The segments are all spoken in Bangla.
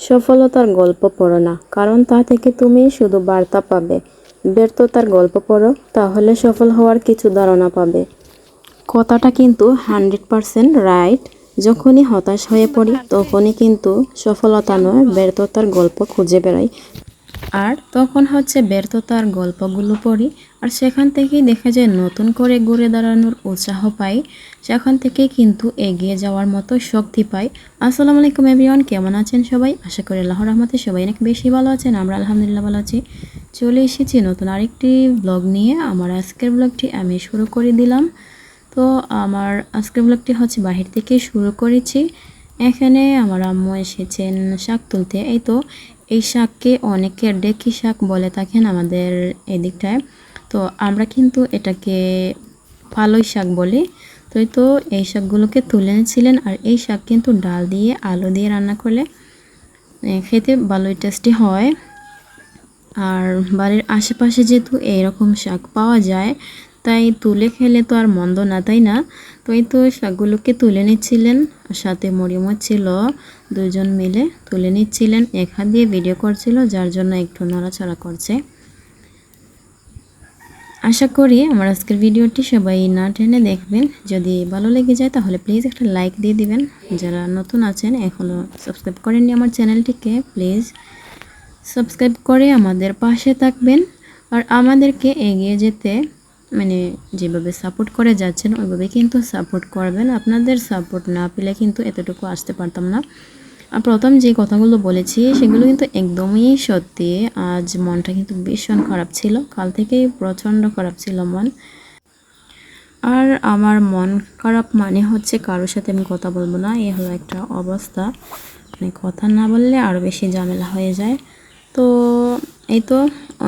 সফলতার গল্প পড়ো না, কারণ তা থেকে তুমি শুধু বার্তা পাবে। ব্যর্থতার গল্প পড়ো, তাহলে সফল হওয়ার কিছু ধারণা পাবে। কথাটা কিন্তু হান্ড্রেড পারসেন্ট রাইট। যখনই হতাশ হয়ে পড়ি, তখনই কিন্তু সফলতা নয়, ব্যর্থতার গল্প খুঁজে বেড়াই। আর তখন হচ্ছে ব্যর্থতার গল্পগুলো পড়ি, আর সেখান থেকেই দেখা যায় নতুন করে ঘুরে দাঁড়ানোর উৎসাহ পাই, সেখান থেকে কিন্তু এগিয়ে যাওয়ার মতো শক্তি পাই। আসসালামু আলাইকুম এভরিওয়ান, কেমন আছেন সবাই? আশা করি আল্লাহ রহমতে সবাই অনেক বেশি ভালো আছেন, আমরা আলহামদুলিল্লাহ ভালো আছি। চলে এসেছি নতুন আরেকটি ব্লগ নিয়ে, আমার আজকের ব্লগটি আমি শুরু করে দিলাম। তো আমার আজকের ব্লগটি হচ্ছে বাহির থেকে শুরু করেছি। এখানে আমার আম্মু এসেছেন শাক তুলতে, এই তো এই শাককে অনেকে ডেকি শাক বলে থাকেন আমাদের এদিকটায়। তো আমরা কিন্তু এটাকে পালই শাক বলি। তো তো এই শাকগুলোকে তুলে এনেছিলেন আর এই শাক কিন্তু ডাল দিয়ে, আলু দিয়ে রান্না করলে খেতে ভালোই টেস্টি হয়। আর বাড়ির আশেপাশে যেহেতু এইরকম শাক পাওয়া যায় তাই তুলে খেলে তো আর মন্দ না, তাই না? তো এই তো শাকগুলোকে তুলে নিচ্ছিলেন আর সাথে মরিমও ছিল। দুজন মিলে তুলে নিচ্ছিলেন। এক হাত দিয়ে ভিডিও করছিল, যার জন্য একটু নড়াচড়া করছে। আশা করি আমার আজকের ভিডিওটি সবাই না টেনে দেখবেন। যদি ভালো লেগে যায় তাহলে প্লিজ একটা লাইক দিয়ে দিবেন। যারা নতুন আছেন এখনও সাবস্ক্রাইব করেননি আমার চ্যানেলটিকে প্লিজ সাবস্ক্রাইব করে আমাদের পাশে থাকবেন। আর আমাদেরকে এগিয়ে যেতে মানে যেভাবে সাপোর্ট করে যাচ্ছেন, ওইভাবে কিন্তু সাপোর্ট করবেন। আপনাদের সাপোর্ট না পেলে কিন্তু এতটুকু আসতে পারতাম না। আর প্রথম যে কথাগুলো বলেছি, সেগুলো কিন্তু একদমই সত্যি। আজ মনটা কিন্তু ভীষণ খারাপ ছিল। কাল থেকেই প্রচণ্ড খারাপ ছিল মন। আর আমার মন খারাপ মানে হচ্ছে কারোর সাথে আমি কথা বলব না। এ হলো একটা অবস্থা। মানে কথা না বললে আরও বেশি ঝামেলা হয়ে যায়। তো এই তো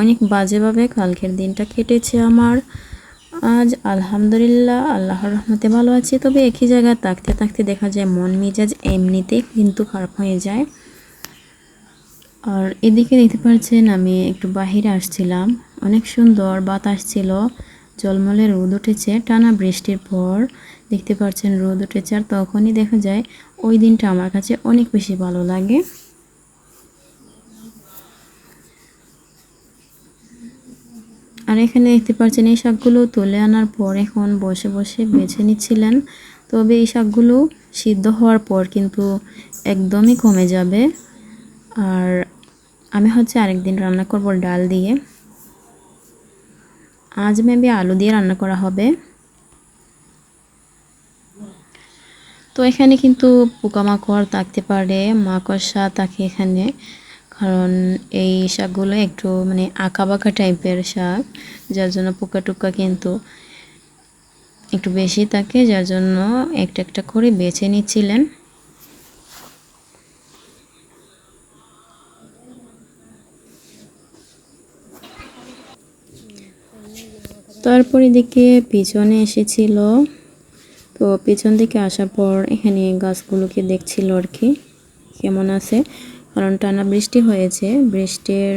অনেক বাজেভাবে কালকের দিনটা কেটেছে আমার। আজ আলহামদুলিল্লাহ, আল্লাহর রহমতে ভালো আছি। তবে একই জায়গায় থাকতে থাকতে দেখা যায়, মন মেজাজ এমনিতেই কিন্তু খারাপ হয়ে যায়। আর এদিকে দেখতে পাচ্ছেন, আমি একটু বাহিরে আসছিলাম। অনেক সুন্দর বাতাস ছিল জলমলে রোদ উঠেছে। টানা বৃষ্টির পর দেখতে পাচ্ছেন, রোদ উঠেছে। আর তখনই দেখা যায়, ওই দিনটা আমার কাছে অনেক বেশি ভালো লাগে। আর এখানে দেখতে পাচ্ছেন, এই শাকগুলো তুলে আনার পর এখন বসে বসে বেছে নিচ্ছিলেন। তবে এই শাকগুলো সিদ্ধ হওয়ার পর কিন্তু একদমই কমে যাবে। আর আমি হচ্ছে আরেকদিন রান্না করব ডাল দিয়ে। আজ মেবি আলু দিয়ে রান্না করা হবে। তো এখানে কিন্তু পোকামাকড় থাকতে পারে, মাকড়সা থাকে এখানে। কারণ এই শাকগুলো একটু মানে বাঁকা টাইপের শাক, যার জন্য পোকা টোকা কিন্তু একটু বেশি থাকে, যার জন্য একটা একটা করে বেছে নিচ্ছিলেন। তারপর এদিকে পিছনে এসেছিল। তো পিছন থেকে আসার পর এখানে গাছগুলোকে দেখছিল আর কি। কেমন আছে? কারণ টানা বৃষ্টি হয়েছে। বৃষ্টির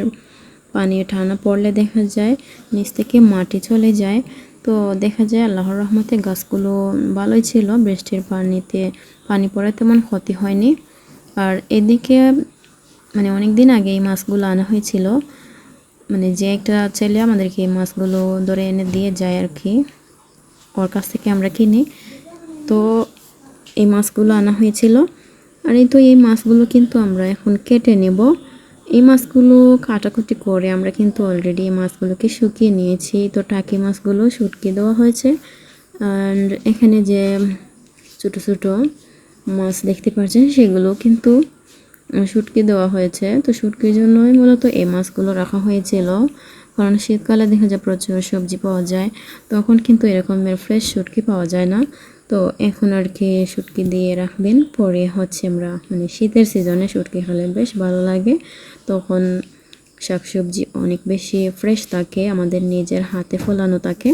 পানি টানা পড়লে দেখা যায় নিচ থেকে মাটি চলে যায়। তো দেখা যায় আল্লাহর রহমতে গাছগুলো ভালোই ছিল। বৃষ্টির পানিতে পানি পড়ে তেমন ক্ষতি হয়নি। আর এদিকে মানে অনেক দিন আগে এই মাছগুলো আনা হয়েছিল। মানে যে একটা ছেলে আমাদেরকে এই মাছগুলো ধরে এনে দিয়ে যায় আর কি। ওর কাছ থেকে আমরা কিনি। তো এই মাছগুলো আনা হয়েছিল। আর এই তো এই মাছগুলো কিন্তু আমরা এখন কেটে নেব। এই মাছগুলো কাটাকুটি করে আমরা কিন্তু অলরেডি এই মাছগুলোকে শুকিয়ে নিয়েছি। তো টাকি মাছগুলো শুটকি দেওয়া হয়েছে। আর এখানে যে ছোটো ছোটো মাছ দেখতে পাচ্ছেন, সেগুলো কিন্তু শুটকি দেওয়া হয়েছে। তো শুটকির জন্যই মূলত এই মাছগুলো রাখা হয়েছিল। কারণ শীতকালে দেখা যায় প্রচুর সবজি পাওয়া যায়, তখন কিন্তু এরকমের ফ্রেশ শুটকি পাওয়া যায় না। তো এখন আর কি শুটকি দিয়ে রাখবেন। পরে হচ্ছে আমরা মানে শীতের সিজনে শুটকি খেলে বেশ ভালো লাগে। তখন শাকসবজি অনেক বেশি ফ্রেশ থাকে, আমাদের নিজের হাতে ফলানো থাকে।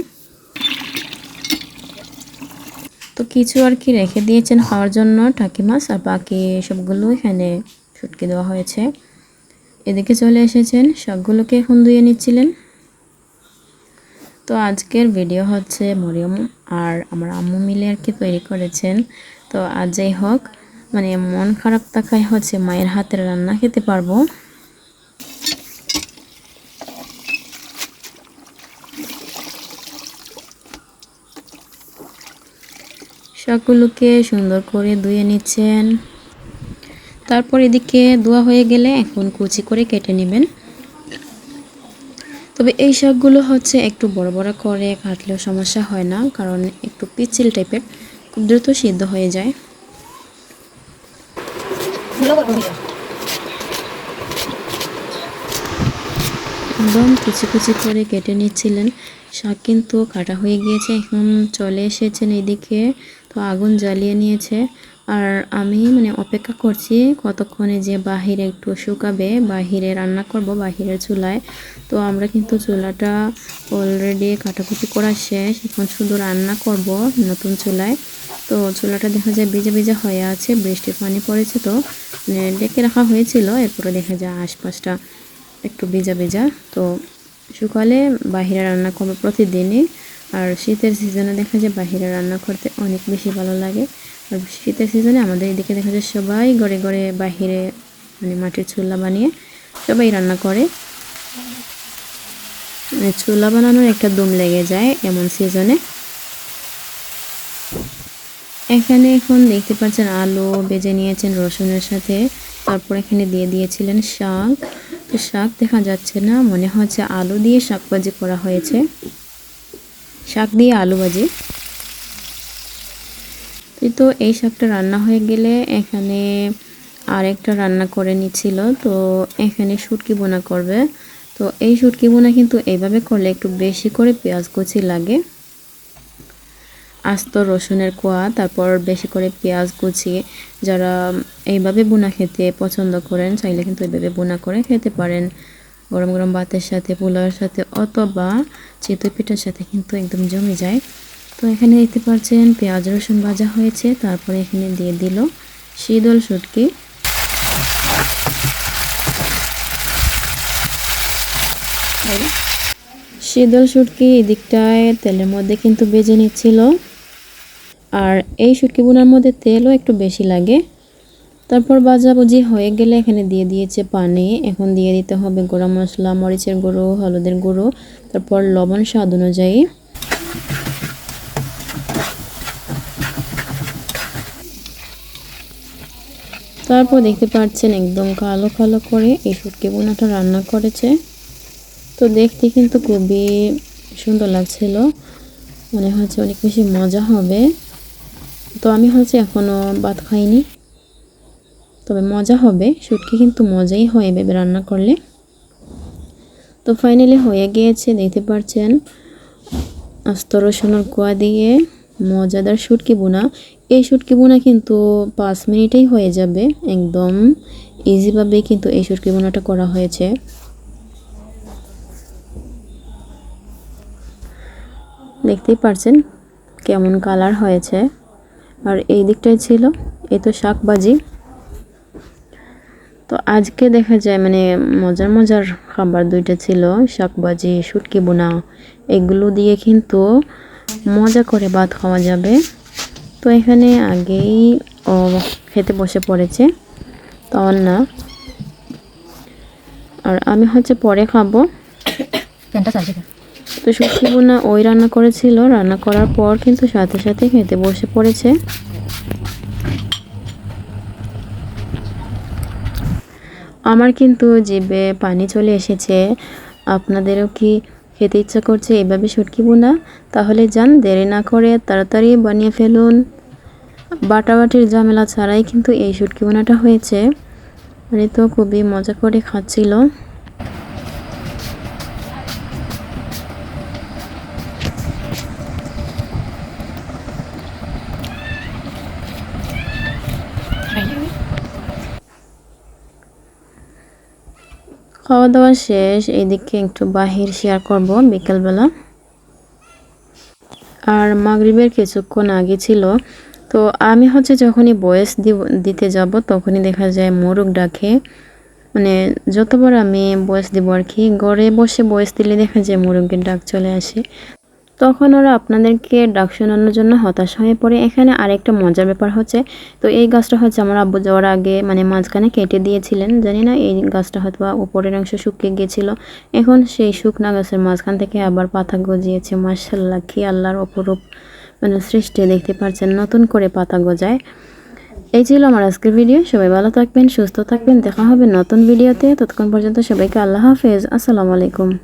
তো কিছু আর কি রেখে দিয়েছেন খাওয়ার জন্য টাকি মাছ, আর বাকি সবগুলো এখানে শুটকি দেওয়া হয়েছে। এদিকে চলে এসেছেন শাকগুলোকে এখন ধুয়ে নিচ্ছিলেন। তো আজকের ভিডিও হচ্ছে মরিয়ম আর আমার আম্মু মিলে আর কি তৈরি করেছেন। তো আজ যাই হোক মানে মন খারাপ থাকায় হচ্ছে মায়ের হাতের রান্না খেতে পারব। শাকগুলোকে সুন্দর করে ধুয়ে নিচ্ছেন। তারপর এদিকে ধোয়া হয়ে গেলে এখন কুচি করে কেটে নেবেন। তবে এই শাকগুলো হচ্ছে একটু বড় বড় করে কাটলেও সমস্যা হয় না, কারণ একটু পিচ্ছিল টাইপের, খুব দ্রুত সিদ্ধ হয়ে যায়। একদম কুচি কুচি করে কেটে নিচ্ছিলেন। শাক কিন্তু কাটা হয়ে গিয়েছে, এখন চলে এসেছেন এদিকে, তো আগুন জ্বালিয়ে নিয়েছে। আর আমি মানে অপেক্ষা করছি কতক্ষণে যে বাহিরে একটু শুকাবে, বাহিরে রান্না করব বাহিরের চুলায়। তো আমরা কিন্তু চুলাটা অলরেডি কাটাকুটি করা শেষ, এখন শুধু রান্না করব নতুন চুলায়। তো চুলাটা দেখা যায় ভিজে ভিজে হয়ে আছে, বৃষ্টির পানি পড়েছে তো মানে ডেকে রাখা হয়েছিল, এরপরে দেখা যায় আশপাশটা একটু ভিজা ভিজা। তো সকালে বাহিরে রান্না করব প্রতিদিনই, আর শীতের সিজনে দেখা যায় বাহিরে রান্না করতে অনেক বেশি ভালো লাগে। আর শীতের সিজনে আমাদের এদিকে দেখা যায় সবাই ঘরে ঘরে বাহিরে মানে মাটির চুলা বানিয়ে সবাই রান্না করে। মানে চুলা বানানোর একটা দম লেগে যায় এমন সিজনে। এখানে এখন দেখতে পাচ্ছেন আলু বেজে নিয়েছেন রসুনের সাথে, তারপর এখানে দিয়ে দিয়েছিলেন শাক। তো শাক দেখা যাচ্ছে না, মনে হচ্ছে আলু দিয়ে শাক ভাজি করা হয়েছে। শাক দিয়ে আলু ভাজি। তো এই শাকটা রান্না হয়ে গেলে এখানে আরেকটা রান্না করে নিচ্ছিল। তো এখানে শুটকি বোনা করবে। তো এই শুটকি বোনা কিন্তু এইভাবে করলে একটু বেশি করে পেঁয়াজ কুচি লাগে। আস্ত রসুনের কোয়া, তারপর বেশি করে পেঁয়াজ কুচি। যারা এইভাবে বোনা খেতে পছন্দ করেন, চাইলে কিন্তু এইভাবে বোনা করে খেতে পারেন। গরম গরম ভাতের সাথে, পোলাওয়ের সাথে অথবা চিতই পিঠার সাথে কিন্তু একদম জমে যায়। তো এখানে দেখতে পাচ্ছেন, পেঁয়াজ রসুন ভাজা হয়েছে। তারপরে এখানে দিয়ে দিল শীতল শুটকি। শীতল শুটকি এদিকটায় তেলের মধ্যে কিন্তু বেজে নিচ্ছিল। আর এই শুটকি বোনার মধ্যে তেলও একটু বেশি লাগে। তারপর ভাজাভুজি হয়ে গেলে এখানে দিয়ে দিয়েছে পানি। এখন দিয়ে দিতে হবে গরম মশলা, মরিচের গুঁড়ো, হলুদের গুঁড়ো, তারপর লবণ স্বাদ অনুযায়ী। তারপর দেখতে পাচ্ছেন একদম কালো কালো করে এই শুটকি বোনাটা রান্না করেছে। তো দেখতে কিন্তু খুবই সুন্দর লাগছিল। মনে হচ্ছে অনেক বেশি মজা হবে। তো আমি হচ্ছে এখনও ভাত খাইনি। তবে মজা হবে। শুটকি কিন্তু মজাই হয় ভেবে রান্না করলে। তো ফাইনালি হয়ে গিয়েছে, দেখতে পাচ্ছেন। আস্ত রসুনের কোয়া দিয়ে মজাদার শুটকি বোনা। এই শুটকি বোনা কিন্তু পাঁচ মিনিটেই হয়ে যাবে, একদম ইজিভাবে কিন্তু এই শুটকি বোনাটা করা হয়েছে। দেখতেই পারছেন কেমন কালার হয়েছে। আর এই দিকটাই ছিল, এই তো শাকবাজি। তো আজকে দেখা যায় মানে মজার মজার খাবার দুইটা ছিল, শাকবাজি শুটকি বোনা এগুলো দিয়ে কিন্তু মজা করে ভাত খাওয়া যাবে। তো এখানে আগেই ও খেতে বসে পড়েছে। তখন না আর আমি হচ্ছে পরে খাব। তো শুটকি বোনা ওই রান্না করেছিল। রান্না করার পর কিন্তু সাথে সাথে খেতে বসে পড়েছে। আমার কিন্তু জিভে পানি চলে এসেছে। আপনাদেরও কি খেতে ইচ্ছা করছে এভাবে শুটকি বোনা তাহলে যান দেরি না করে তাড়াতাড়ি বানিয়ে ফেলুন। বাটাবাটির ঝামেলা ছাড়াই কিন্তু এই শুটকি বোনাটা হয়েছে। মানে তো খুবই মজা করে খাচ্ছিল। খাওয়া দাওয়া শেষ, এইদিকে একটু বাহির শেয়ার করব বিকেলবেলা। আর মাগরিবের কিছুক্ষণ আগে ছিল তো আমি হচ্ছে যখনই বয়স দিতে যাব, তখনই দেখা যায় মোরগ ডাকে। মানে যতবার আমি বয়স দিব আর কি, ঘরে বসে বয়স দিলে দেখা যায় মোরগের ডাক চলে আসে। তখন ওরা আপনাদেরকে ডাক শোনানোর জন্য হতাশ হয়ে পড়ে। এখানে আরেকটা মজার ব্যাপার হচ্ছে, তো এই গাছটা হচ্ছে আমার আব্বু যাওয়ার আগে মানে মাঝখানে কেটে দিয়েছিলেন। জানি না এই গাছটা হয়তো বা উপরের অংশ শুকিয়ে গিয়েছিল এখন সেই শুকনা গাছের মাঝখান থেকে আবার পাতা গজিয়েছে। মার্শাল্লাহ কি আল্লাহর অপরূপ। মানে সৃষ্টি দেখতে পারছেন, নতুন করে পাতা গজায়। এই ছিল আমার আজকের ভিডিও। সবাই ভালো থাকবেন, সুস্থ থাকবেন। দেখা হবে নতুন ভিডিওতে। ততক্ষণ পর্যন্ত সবাইকে আল্লাহ হাফেজ। আসসালামু আলাইকুম।